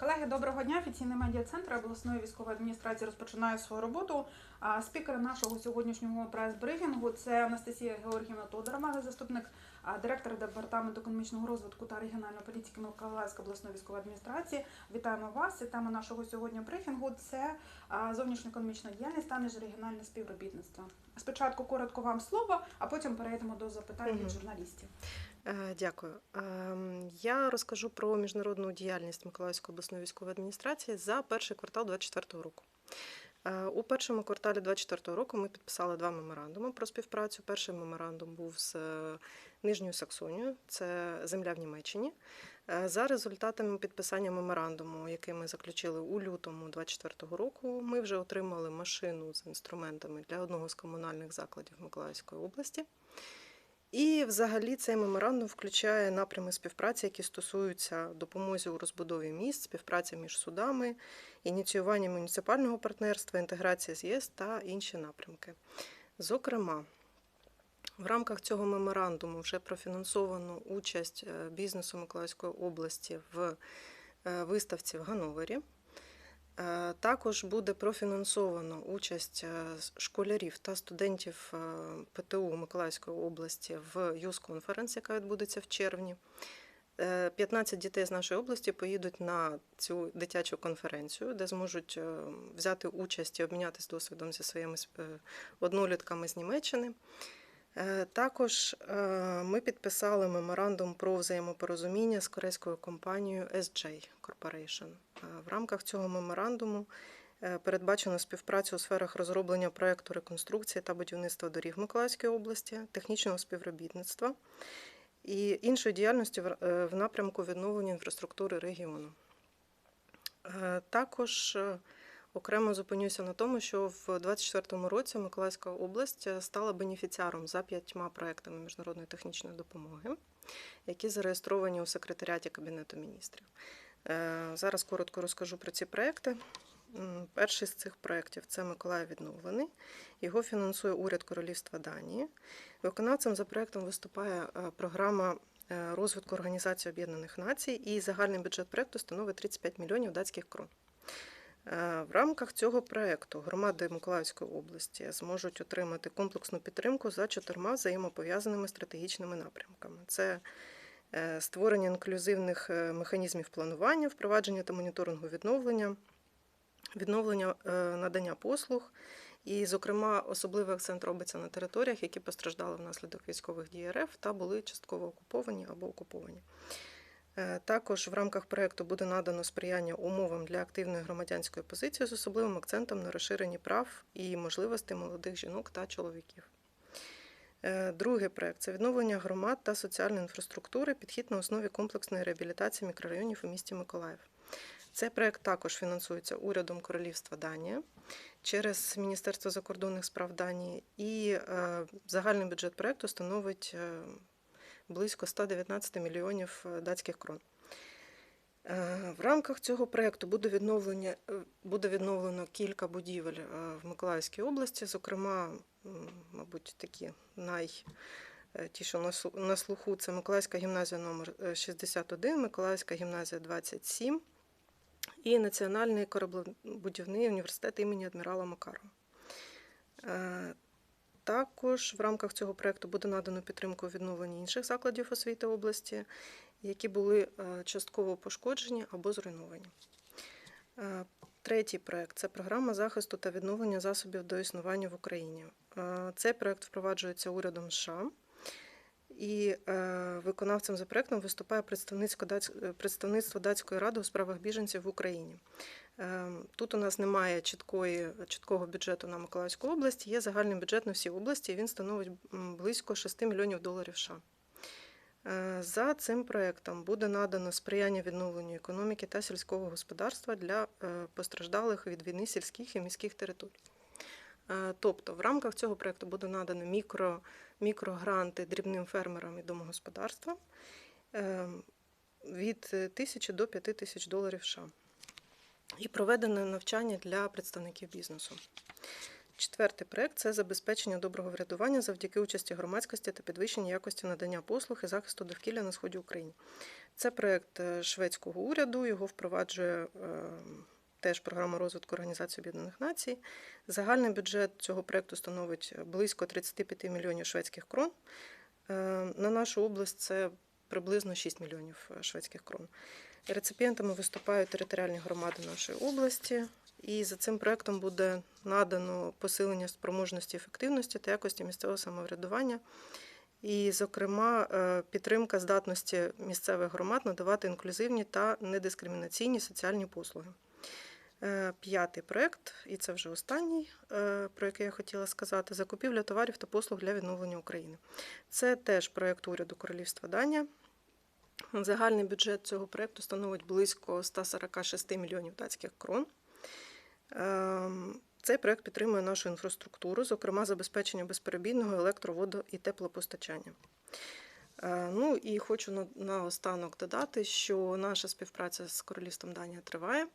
Колеги, доброго дня. Офіційний медіа-центр обласної військової адміністрації розпочинає свою роботу. Спікер нашого сьогоднішнього прес-брифінгу це Анастасія Георгіївна Тодорова, заступник директора департаменту економічного розвитку та регіональної політики Миколаївської обласної військової адміністрації. Вітаємо вас. І тема нашого сьогодні брифінгу це а, зовнішньоекономічна діяльність та міжрегіональне співробітництво. Спочатку коротко вам слово, а потім перейдемо до запитань від журналістів. Е, Дякую. Ем, Я розкажу про міжнародну діяльність Миколаївської обласної військової адміністрації за перший квартал 2024 року. Е, У першому кварталі 2024 року ми підписали два меморандуми про співпрацю. Перший меморандум був з е, Нижньою Саксонією, це земля в Німеччині. За результатами підписання меморандуму, який ми заключили у лютому 2024 року, ми вже отримали машину з інструментами для одного з комунальних закладів Миколаївської області. І взагалі цей меморандум включає напрями співпраці, які стосуються допомоги у розбудові міст, співпраці між судами, ініціювання муніципального партнерства, інтеграція з ЄС та інші напрямки. Зокрема, в рамках цього меморандуму вже профінансовано участь е, бізнесу Миколаївської області в е, виставці в Гановері. Е, Також буде профінансовано участь е, школярів та студентів е, ПТУ Миколаївської області в юз конференс, яка відбудеться в червні. Е, 15 дітей з нашої області поїдуть на цю дитячу конференцію, де зможуть взяти участь і обмінятися досвідом зі своїми однолітками з Німеччини. Е, Також е, ми підписали меморандум про взаємопорозуміння з корейською компанією SJ Corporation. Е, В рамках цього меморандуму передбачено співпрацю у сферах розроблення проєкту реконструкції та будівництва доріг Миколаївської області, технічного співробітництва і іншої діяльності в- напрямку відновлення інфраструктури регіону. Також окремо зупинюся на тому, що в 2024 році Миколаївська область е, стала бенефіціаром за п'ятьма проектами міжнародної технічної допомоги, які зареєстровані у секретаріаті Кабінету міністрів. Е, Зараз коротко розкажу про ці проекти. Перший з цих проєктів це Миколаїв відновлений. Його фінансує уряд Королівства Данії. Виконавцем за проєктом виступає е, програма розвитку Організації Об'єднаних Націй, і загальний бюджет проєкту становить 35 мільйонів датських крон. Е, В рамках цього проєкту громади Миколаївської області зможуть отримати комплексну підтримку за чотирма взаємопов'язаними стратегічними напрямками. Це е, створення інклюзивних е, механізмів планування, впровадження та моніторингу відновлення, відновлення надання послуг. І, зокрема, особливий акцент робиться на територіях, які постраждали внаслідок військових дій РФ та були частково окуповані або окуповані. Е, Також в рамках проєкту буде надано сприяння умовам для активної громадянської позиції з особливим акцентом на розширенні прав і можливостей молодих жінок та чоловіків. Е, Другий проєкт це відновлення громад та соціальної інфраструктури, підхід на основі комплексної реабілітації мікрорайонів у місті Миколаїв. Цей проєкт також фінансується урядом Королівства Данія через Міністерство закордонних справ Данії, і е, загальний бюджет проєкту становить близько 119 мільйонів е, датських крон. Е, В рамках цього проєкту буде, відновлення- е, буде відновлено кілька будівель в Миколаївській області, зокрема, мабуть, такі най. Ті, що на слуху, це Миколаївська гімназія номер е, 61, Миколаївська гімназія 27 і Національний кораблебудівний університет імені адмірала Макарова. Також в рамках цього проєкту буде надано підтримку у відновленні інших закладів освіти області, які були е, частково пошкоджені або зруйновані. Е, Третій проєкт це програма захисту та відновлення засобів до існування в Україні. Е, Цей проєкт впроваджується урядом США. І виконавцем за проєктом виступає представництво датської ради у справах біженців в Україні. Е, Тут у нас немає чіткої, чіткого бюджету на Миколаївську область, є загальний бюджет на всі області, і він становить близько 6 мільйонів доларів США. Е, За цим проєктом буде надано сприяння відновленню економіки та сільського господарства для е, постраждалих від війни сільських і міських територій. Е, Тобто, в рамках цього проєкту буде надано мікро, мікрогранти дрібним фермерам і домогосподарствам е, від тисячі до п'яти тисяч доларів США. І проведене навчання для представників бізнесу. Четвертий проект це забезпечення доброго врядування завдяки участі громадськості та підвищення якості надання послуг і захисту довкілля на сході України. Це проект е, шведського уряду. Його впроваджує е, теж програма розвитку Організації Об'єднаних Націй. Загальний бюджет цього проекту становить близько 35 мільйонів шведських крон. Е, На нашу область це приблизно 6 мільйонів шведських крон. Реципієнтами виступають територіальні громади нашої області. І за цим проектом буде надано посилення спроможності ефективності та якості місцевого самоврядування. І, зокрема, е, підтримка здатності місцевих громад надавати інклюзивні та недискримінаційні соціальні послуги. Е, П'ятий проект, і це вже останній, е, про який я хотіла сказати: закупівля товарів та послуг для відновлення України. Це теж проект уряду Королівства Данія. Загальний бюджет цього проекту становить близько 146 мільйонів датських крон. Ем, Цей проект підтримує нашу інфраструктуру, зокрема забезпечення безперебійного електроводу і теплопостачання. Е, Ну і хочу наостанок додати, що наша співпраця з Королівством Данія триває.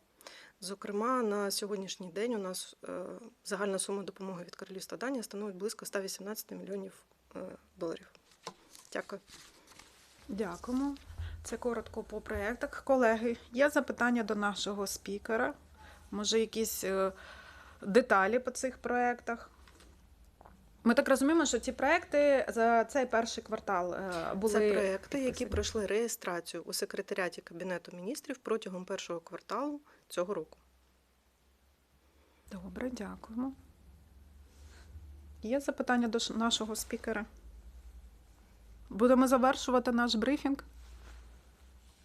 Зокрема, на сьогоднішній день у нас е, загальна сума допомоги від Королівства Данія становить близько 118 мільйонів е, доларів. Дякую. Дякуємо. Це коротко по проєктах. Колеги, є запитання до нашого спікера? Може, якісь е, деталі по цих проєктах? Ми так розуміємо, що ці проекти за цей перший квартал е, були. Це проекти, які пройшли реєстрацію у секретаріаті Кабінету міністрів протягом першого кварталу цього року. Добре, дякуємо. Є запитання до нашого спікера? Будемо завершувати наш брифінг.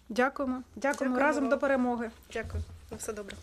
Дякуємо. Дякуємо. Дякуємо Разом до перемоги. Дякую. На все добре.